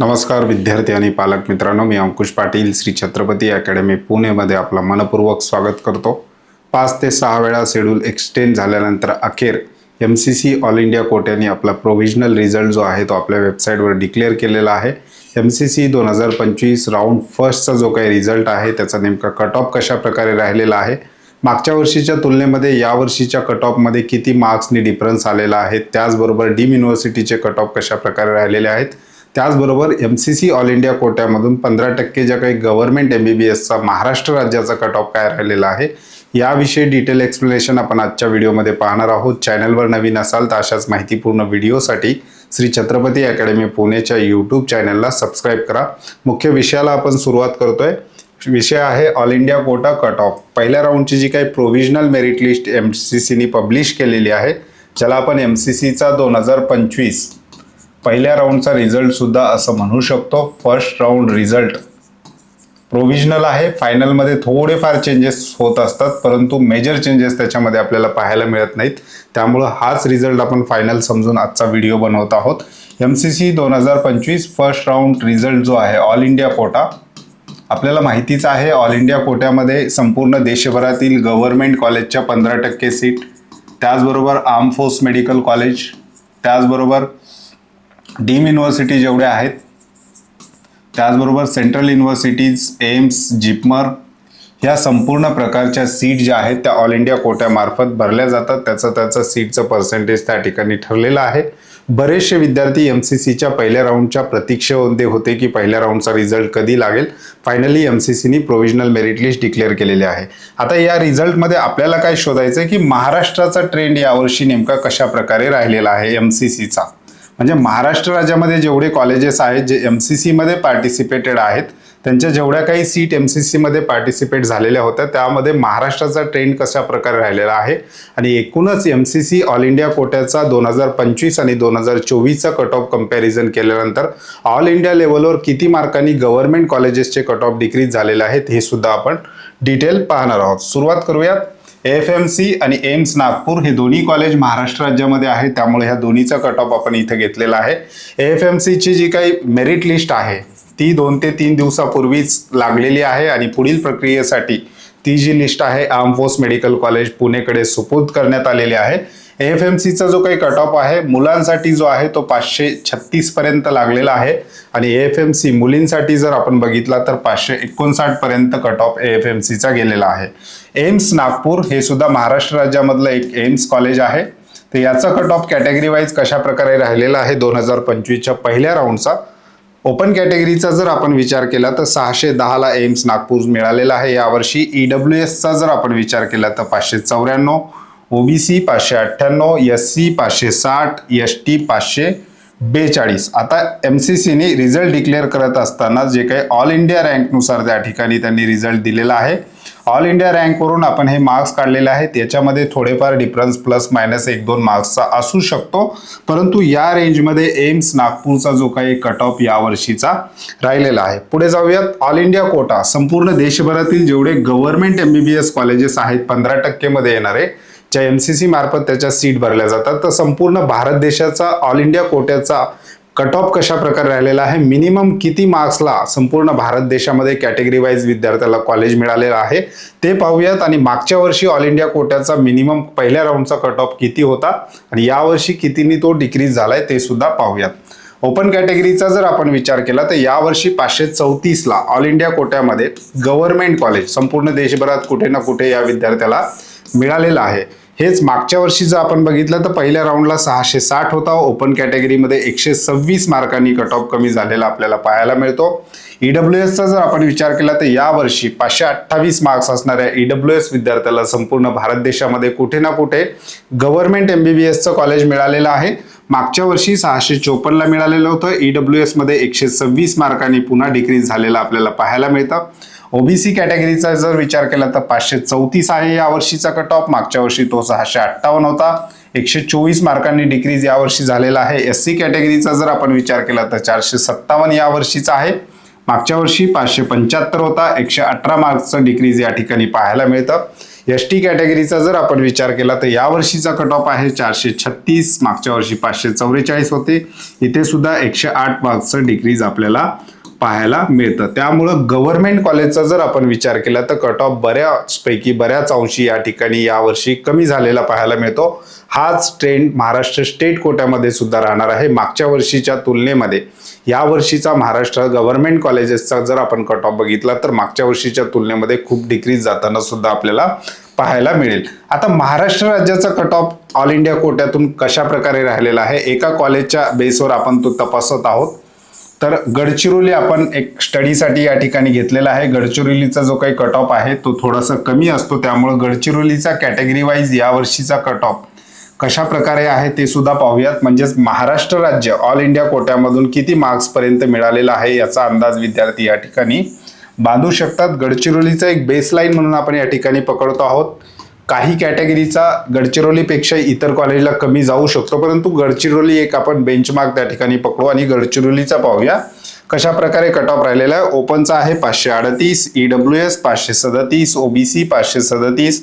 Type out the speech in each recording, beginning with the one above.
नमस्कार विद्यार्थी आणि पालक मित्रांनो. मी अंकुश पाटील श्री छत्रपती अकॅडमी पुणेमध्ये आपलं मनपूर्वक स्वागत करतो. पाच ते सहा वेळा शेड्यूल एक्सटेंड झाल्यानंतर अखेर M C C all India कोट्याने आपला प्रोव्हिजनल रिझल्ट जो आहे तो आपल्या वेबसाईटवर डिक्लेअर केलेला आहे. एम सी सी दोन हजार पंचवीस राऊंड फर्स्टचा जो काही रिझल्ट आहे त्याचा नेमका कट ऑफ कशा प्रकारे राहिलेला आहे? मागच्या वर्षीच्या तुलनेमध्ये या वर्षीच्या कट ऑफमध्ये किती मार्क्सनी डिफरन्स आलेला आहे? त्याचबरोबर डीम युनिव्हर्सिटीचे कट ऑफ कशा प्रकारे राहिलेले आहेत? त्याचबरोबर M C C all India कोट्यामधून पंधरा टक्के ज्या काही गव्हर्नमेंट एम बी बी एसचा महाराष्ट्र राज्याचा कट ऑफ काय राहिलेला आहे याविषयी डिटेल एक्सप्लेनेशन आपण आजच्या व्हिडिओमध्ये पाहणार आहोत. चॅनलवर नवीन असाल तर अशाच माहितीपूर्ण व्हिडिओसाठी श्री छत्रपती अकॅडमी पुणेच्या यूट्यूब चॅनलला सबस्क्राईब करा. मुख्य विषयाला आपण सुरुवात करतोय. विषय आहे all India quota cut off पहिल्या राऊंडची जी काही provisional merit list M C सीनी पब्लिश केलेली आहे ज्याला आपण एम सी सीचा दोन हजार पंचवीस पहिल्या राऊंडचा रिझल्ट सुद्धा असं म्हणू शकतो. फर्स्ट राऊंड रिझल्ट प्रोव्हिजनल आहे. फायनलमध्ये थोडेफार चेंजेस होत असतात परंतु मेजर चेंजेस त्याच्यामध्ये आपल्याला पाहायला मिळत नाहीत. त्यामुळं हाच रिझल्ट आपण फायनल समजून आजचा व्हिडिओ बनवत आहोत. एम सी सी दोन हजार पंचवीस फर्स्ट राऊंड रिझल्ट जो आहे ऑल इंडिया कोटा. आपल्याला माहितीच आहे ऑल इंडिया कोट्यामध्ये संपूर्ण देशभरातील गव्हर्नमेंट कॉलेजच्या पंधरा टक्के सीट त्याचबरोबर आर्म फोर्स मेडिकल कॉलेज त्याचबरोबर डीम युनिव्हर्सिटी जेवढ्या आहेत. त्याचबरोबर सेंट्रल युनिव्हर्सिटीज एम्स जिपमर ह्या संपूर्ण प्रकारच्या सीट ज्या आहेत त्या ऑल इंडिया कोट्यामार्फत भरल्या जातात. त्याचं त्याचं सीटचं पर्सेंटेज त्या ठिकाणी ठरलेलं आहे. बरेचसे विद्यार्थी एम सी सीच्या पहिल्या राऊंडच्या प्रतीक्षेमध्ये होते की पहिल्या राऊंडचा रिझल्ट कधी लागेल. फायनली एम सी सीनी प्रोव्हिजनल मेरिट लिस्ट डिक्लेअर केलेली आहे. आता या रिझल्टमध्ये आपल्याला काय शोधायचं आहे की महाराष्ट्राचा ट्रेंड यावर्षी नेमका कशा प्रकारे राहिलेला आहे एम सी सीचा म्हणजे महाराष्ट्र राज्यामध्ये जेवढे कॉलेजेस आहेत जे एम सी सीमध्ये पार्टिसिपेटेड आहेत त्यांच्या जेवढ्या काही सीट एम सी सीमध्ये पार्टिसिपेट झालेल्या होत्या त्यामध्ये महाराष्ट्राचा ट्रेंड कशा प्रकारे राहिलेला आहे? आणि एकूणच M C C all India कोट्याचा दोन हजार पंचवीस आणि दोन हजार चोवीसचा कट ऑफ कंपॅरिझन केल्यानंतर ऑल इंडिया लेवलवर किती मार्कांनी गव्हर्नमेंट कॉलेजेसचे कट ऑफ डिक्रीज झालेले आहेत हे सुद्धा आपण डिटेल पाहणार आहोत. सुरुवात करूयात. एफ एम सी आणि एम्स नागपूर हे दोन्ही कॉलेज महाराष्ट्र राज्यामध्ये आहे त्यामुळे ह्या दोन्हीचा कट ऑफ आपण इथं घेतलेला आहे. एफ एम सीची जी काही मेरिट लिस्ट आहे ती दोन ते तीन दिवसापूर्वीच लागलेली आहे आणि पुढील प्रक्रियेसाठी ती जी लिस्ट आहे आर्म फोर्स मेडिकल कॉलेज पुणेकडे सुपूर्द करण्यात आलेली आहे. एफ एम सीचा जो काही कट ऑफ आहे मुलांसाठी जो आहे तो पाचशे छत्तीसपर्यंत लागलेला आहे. आणि एफ एम सी मुलींसाठी जर आपण बघितला तर पाचशे एकोणसाठपर्यंत कट ऑफ एफ एम सीचा गेलेला आहे. एम्स नागपूर हे सुद्धा महाराष्ट्र राज्यामधलं एक एम्स कॉलेज आहे. तर याचा कट ऑफ कॅटेगरी वाईज कशा प्रकारे राहिलेला आहे दोन हजार पंचवीसच्या पहिल्या राऊंडचा ओपन कॅटेगरीचा जर आपण विचार केला तर सहाशे दहाला एम्स नागपूर मिळालेला आहे. यावर्षी ई डब्ल्यू एसचा जर आपण विचार केला तर पाचशे चौऱ्याण्णव ओबीसी पाचशे अठ्ठ्याण्णव एस सी पाचशे साठ एस टी पाचशे बेचाळीस. आता एम सी सीने रिझल्ट डिक्लेअर करत असताना जे काही ऑल इंडिया रँकनुसार त्या ठिकाणी त्यांनी रिझल्ट दिलेला आहे. ऑल इंडिया रँकवरून आपण हे मार्क्स काढलेले आहेत. याच्यामध्ये थोडेफार डिफरन्स प्लस मायनस एक दोन मार्क्सचा असू शकतो. परंतु या रेंजमध्ये एम्स नागपूरचा जो काही कट ऑफ यावर्षीचा राहिलेला आहे. पुढे जाऊयात. ऑल इंडिया कोटा संपूर्ण देशभरातील जेवढे government M B B S colleges आहेत पंधरा टक्केमध्ये येणारे ज्या एम सी सी मार्फत त्याच्या सीट भरल्या जातात. तर संपूर्ण भारत देशाचा ऑल इंडिया कोट्याचा कट ऑफ कशा प्रकारे राहिलेला आहे? मिनिमम किती मार्क्सला संपूर्ण भारत देशामध्ये कॅटेगरी वाईज विद्यार्थ्याला कॉलेज मिळालेलं आहे? ते पाहूयात. आणि मागच्या वर्षी ऑल इंडिया कोट्याचा मिनिमम पहिल्या राऊंडचा कट ऑफ किती होता? आणि यावर्षी कितीनी तो डिक्रीज झालाय ते सुद्धा पाहूयात. ओपन कॅटेगरीचा जर आपण विचार केला तर यावर्षी पाचशे चौतीसला ऑल इंडिया कोट्यामध्ये गव्हर्नमेंट कॉलेज संपूर्ण देशभरात कुठे ना कुठे या विद्यार्थ्याला मिळालेलं आहे. हेच मागच्या वर्षी जर आपण बघितलं तर पहिल्या राऊंडला सहाशे साठ होता. ओपन कॅटेगरीमध्ये एकशे सव्वीस मार्कांनी कट ऑफ कमी झालेला आपल्याला पाहायला मिळतो. ईडब्ल्यू एसचा जर आपण विचार केला तर यावर्षी पाचशे अठ्ठावीस मार्क्स असणाऱ्या ईडब्ल्यू एस विद्यार्थ्याला संपूर्ण भारत देशामध्ये कुठे ना कुठे गव्हर्नमेंट एम बी बी एसचं कॉलेज मिळालेलं आहे. मागच्या वर्षी सहाशे चोपन्नला मिळालेलं होतं. ईडब्ल्यू एसमध्ये एकशे सव्वीस मार्कांनी पुन्हा डिक्रीज झालेलं आपल्याला पाहायला मिळतं. ओबीसी कॅटेगरीचा जर विचार केला तर पाचशे चौतीस आहे या वर्षीचा कट ऑफ मागच्या वर्षी तो सहाशे अठ्ठावन्न होता. एकशे चोवीस मार्कांनी डिक्रीज यावर्षी झालेला आहे. एस सी कॅटेगरीचा जर आपण विचार केला तर चारशे सत्तावन्न या वर्षीचा आहे. मागच्या वर्षी पाचशे पंच्याहत्तर होता. एकशे अठरा मार्क्सचं डिक्रीज या ठिकाणी पाहायला मिळतं. एस टी कॅटेगरीचा जर आपण विचार केला तर यावर्षीचा कट ऑफ आहे. चारशे छत्तीस मागच्या वर्षी पाचशे चौवेचाळीस होते. इथे सुद्धा एकशे आठ मार्क्सचं डिक्रीज आपल्याला पाहायला मिळतं. त्यामुळं गव्हर्नमेंट कॉलेजचा जर आपण विचार केला तर कट ऑफ बऱ्याचपैकी बऱ्याच अंशी या ठिकाणी यावर्षी कमी झालेला पाहायला मिळतो. हाच ट्रेंड महाराष्ट्र स्टेट कोट्यामध्ये सुद्धा राहणार आहे. मागच्या वर्षीच्या तुलनेमध्ये या वर्षीचा महाराष्ट्र गव्हर्नमेंट कॉलेजेसचा जर आपण कट ऑफ बघितला तर मागच्या वर्षीच्या तुलनेमध्ये खूप डिक्रीज जाताना सुद्धा आपल्याला पाहायला मिळेल. आता महाराष्ट्र राज्याचा कट ऑफ ऑल इंडिया कोट्यातून कशा प्रकारे राहिलेला आहे? एका कॉलेजच्या बेसवर आपण तो तपासत आहोत. तर गडचिरोली आपण एक स्टडीसाठी या ठिकाणी घेतलेला आहे. गडचिरोलीचा जो काही कट ऑफ आहे तो थोडासा कमी असतो. त्यामुळे गडचिरोलीचा कॅटेगरी वाईज यावर्षीचा कट ऑफ कशा प्रकारे आहे ते सुद्धा पाहूयात. म्हणजेच महाराष्ट्र राज्य ऑल इंडिया कोट्यामधून किती मार्क्सपर्यंत मिळालेला आहे याचा अंदाज विद्यार्थी या ठिकाणी बांधू शकतात. गडचिरोलीचा एक बेसलाईन म्हणून आपण या ठिकाणी पकडतो आहोत. काही कॅटेगरीचा गडचिरोलीपेक्षा इतर कॉलेजला कमी जाऊ शकतो. परंतु गडचिरोली एक आपण बेंचमार्क त्या ठिकाणी पकडू आणि गडचिरोलीचा पाहूया. कशा प्रकारे कट ऑफ राहिलेला आहे? ओपनचा आहे पाचशे अडतीस ईडब्ल्यू एस पाचशे सदतीस ओबीसी पाचशे सदतीस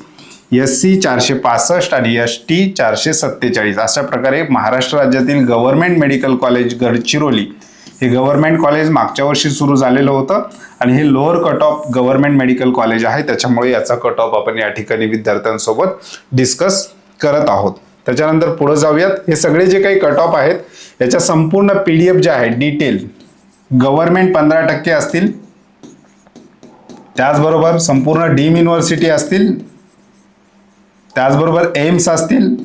एस सी चारशे पासष्ट आणि एस टी चारशे सत्तेचाळीस. अशा प्रकारे महाराष्ट्र राज्यातील गव्हर्नमेंट मेडिकल कॉलेज गडचिरोली हे गव्हर्नमेंट कॉलेज मागच्या वर्षी सुरू झालेलं होतं आणि हे lower cut off government medical college आहे. त्याच्यामुळे याचा कट ऑफ आपण या ठिकाणी विद्यार्थ्यांसोबत डिस्कस करत आहोत. त्याच्यानंतर पुढे जाऊयात. हे सगळे जे काही कट ऑफ आहेत याच्या संपूर्ण पी डी एफ जे आहे डिटेल गव्हर्नमेंट पंधरा टक्के असतील. त्याचबरोबर संपूर्ण डीम युनिव्हर्सिटी असतील. त्याचबरोबर एम्स असतील.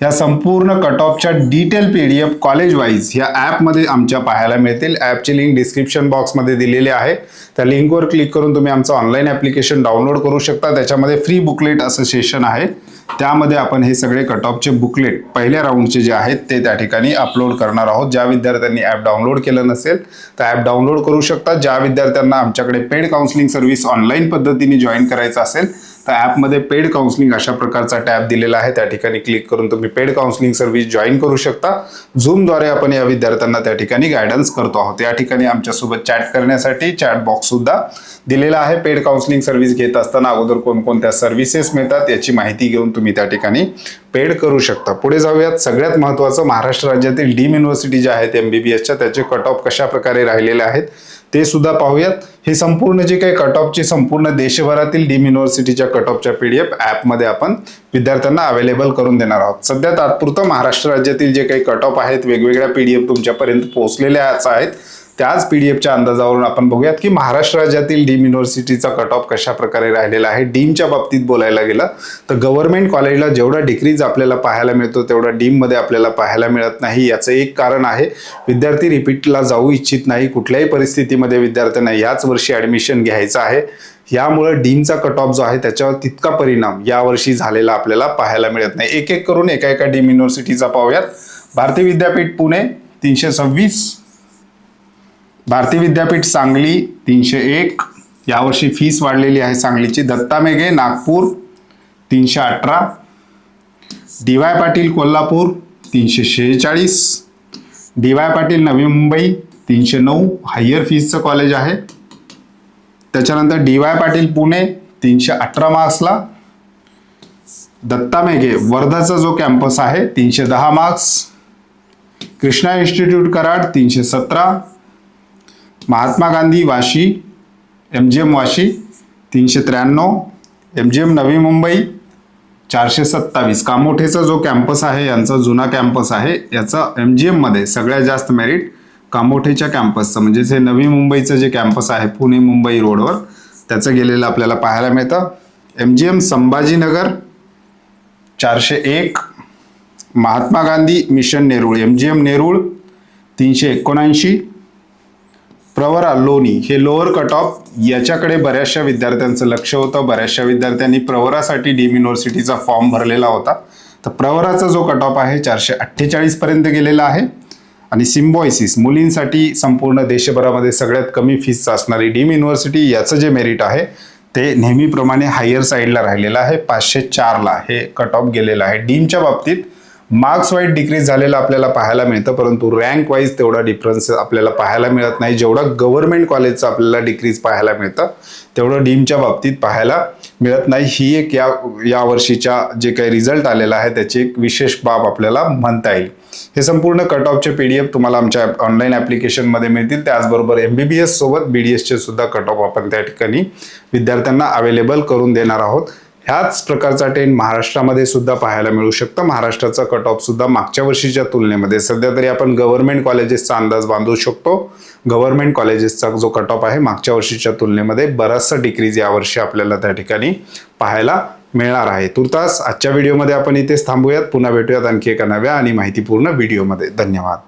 या संपूर्ण cut ऑफच्या detail P D F college wise ह्या ॲपमध्ये आमच्या पाहायला मिळतील. ॲपची लिंक डिस्क्रिप्शन बॉक्समध्ये दिलेली आहे. त्या लिंकवर क्लिक करून तुम्ही आमचं ऑनलाईन ॲप्लिकेशन डाउनलोड करू शकता. त्याच्यामध्ये फ्री बुकलेट असं सेशन आहे. त्यामध्ये आपण हे सगळे कट ऑफचे बुकलेट पहिल्या राऊंडचे जे आहेत ते त्या ठिकाणी अपलोड करणार आहोत. ज्या विद्यार्थ्यांनी ॲप डाउनलोड केलं नसेल तर ॲप डाउनलोड करू शकता. ज्या विद्यार्थ्यांना आमच्याकडे पेड काउन्सिलिंग सर्व्हिस ऑनलाईन पद्धतीने जॉईन करायचं असेल ॲपमध्ये पेड काउन्सिलिंग अशा प्रकारचा टॅब दिलेला आहे. त्या ठिकाणी क्लिक करून तुम्ही पेड काउन्सिलिंग सर्व्हिस जॉईन करू शकता. झूमद्वारे आपण या विद्यार्थ्यांना त्या ठिकाणी गायडन्स करतो आहोत. या ठिकाणी आमच्यासोबत चॅट करण्यासाठी चॅट बॉक्स सुद्धा दिलेला आहे. पेड काउन्सिलिंग सर्व्हिस घेत असताना अगोदर कोणकोणत्या सर्व्हिसेस मिळतात याची माहिती घेऊन तुम्ही त्या ठिकाणी पेड करू शकता. पुढे जाऊयात. सगळ्यात महत्त्वाचं महाराष्ट्र राज्यातील डीम युनिव्हर्सिटी ज्या आहेत एम बी बी एसच्या त्याचे कट ऑफ कशा प्रकारे राहिलेले आहेत ते सुद्धा पाहूयात. हे संपूर्ण जे काही कट ऑफची संपूर्ण देशभरातील डीम युनिव्हर्सिटीच्या कट ऑफच्या पी डी एफ ॲपमध्ये आपण विद्यार्थ्यांना अवेलेबल करून देणार आहोत. सध्या तात्पुरतं महाराष्ट्र राज्यातील जे काही कट ऑफ आहेत वेगवेगळ्या पी डी एफ तुमच्यापर्यंत पोहोचलेल्याच आहेत. त्याच पी डी एफच्या अंदाजावरून आपण बघूयात की महाराष्ट्र राज्यातील डीम युनिव्हर्सिटीचा कट ऑफ कशा प्रकारे राहिलेला आहे? डीमच्या बाबतीत बोलायला गेलं तर गव्हर्नमेंट कॉलेजला जेवढा डिक्रीज आपल्याला पाहायला मिळतो तेवढा डीममध्ये आपल्याला पाहायला मिळत नाही. याचं एक कारण आहे विद्यार्थी रिपीटला जाऊ इच्छित नाही कुठल्याही परिस्थितीमध्ये विद्यार्थ्यांना याच वर्षी ॲडमिशन घ्यायचं आहे. यामुळं डीमचा कट ऑफ जो आहे त्याच्यावर तितका परिणाम यावर्षी झालेला आपल्याला पाहायला मिळत नाही. एक एक करून एका एका डीम युनिव्हर्सिटीचा पाहूयात. भारतीय विद्यापीठ पुणे तीनशे सव्वीस भारतीय विद्यापीठ सांगली तीनशे एक. यावर्षी फीस वाढलेली आहे सांगलीची. दत्ता मेघे नागपूर तीनशे अठरा. डी वाय पाटील कोल्हापूर तीनशे शेहेचाळीस. डी वाय पाटील नवी मुंबई तीनशे नऊ. हायर फीजचं कॉलेज आहे. त्याच्यानंतर डी वाय पाटील पुणे तीनशे अठरा मार्क्सला दत्ता मेघे वर्धाचा जो कॅम्पस आहे तीनशे दहा मार्क्स कृष्णा इन्स्टिट्यूट कराड तीनशे सतरा. Mahatma Gandhi Vashi M G M Vashi तीनशे त्र्याण्णव M G M Navi Mumbai चारशे सत्तावीस. कामोठेचा जो कॅम्पस आहे यांचा जुना कॅम्पस आहे याचा एम जी एममध्ये सगळ्यात जास्त मेरिट कामोठेच्या कॅम्पसचं. म्हणजेच हे नवी मुंबईचं जे कॅम्पस आहे पुणे मुंबई रोडवर त्याचं गेलेलं आपल्याला पाहायला मिळतं. एम जी एम संभाजीनगर चारशे एक. Mahatma Gandhi mission Nerul. M G M Nerul तीनशे एकोणऐंशी. प्रवरा लोणी हे लोअर कट ऑफ याच्याकडे बऱ्याचशा विद्यार्थ्यांचं लक्ष होतं. बऱ्याचशा विद्यार्थ्यांनी प्रवरासाठी डीम युनिव्हर्सिटीचा फॉर्म भरलेला होता. तर प्रवराचा जो कट ऑफ आहे चारशे अठ्ठेचाळीसपर्यंत गेलेला आहे. आणि सिम्बॉयसिस मुलींसाठी संपूर्ण देशभरामध्ये सगळ्यात कमी फीस असणारी डीम युनिव्हर्सिटी याचं जे मेरिट आहे ते नेहमीप्रमाणे हायर साईडला राहिलेलं आहे. पाचशे चारला हे कट ऑफ गेलेलं आहे. डीमच्या बाबतीत मार्क्स वाईज डिक्रीज झालेलं आपल्याला पाहायला मिळतं परंतु रँक वाईज तेवढा डिफरन्स आपल्याला पाहायला मिळत नाही. जेवढं गव्हर्नमेंट कॉलेजचं आपल्याला डिक्रीज पाहायला मिळतं तेवढं डीमच्या बाबतीत पाहायला मिळत नाही. ही एक या या वर्षीच्या जे काही रिझल्ट आलेला आहे त्याची एक विशेष बाब आपल्याला म्हणता येईल. हे संपूर्ण कट ऑफचे पी डी एफ तुम्हाला आमच्या ऑनलाईन ॲप्लिकेशनमध्ये मिळतील. त्याचबरोबर एम बी बी एस सोबत बी डी एसचे सुद्धा कट ऑफ आपण त्या ठिकाणी विद्यार्थ्यांना अवेलेबल करून देणार आहोत. ह्याच प्रकारचा ट्रेंड महाराष्ट्रामध्ये सुद्धा पाहायला मिळू शकतं. महाराष्ट्राचा कट ऑफ सुद्धा मागच्या वर्षीच्या तुलनेमध्ये. सध्या तरी आपण गव्हर्नमेंट कॉलेजेसचा अंदाज बांधू शकतो. गव्हर्नमेंट कॉलेजेसचा जो कट ऑफ आहे मागच्या वर्षीच्या तुलनेमध्ये बराचसा डिक्रीज यावर्षी आपल्याला त्या ठिकाणी पाहायला मिळणार आहे. तुर्तास आजच्या व्हिडिओमध्ये आपण इथेच थांबूयात. पुन्हा भेटूयात आणखी एका नव्या आणि माहितीपूर्ण व्हिडिओमध्ये धन्यवाद.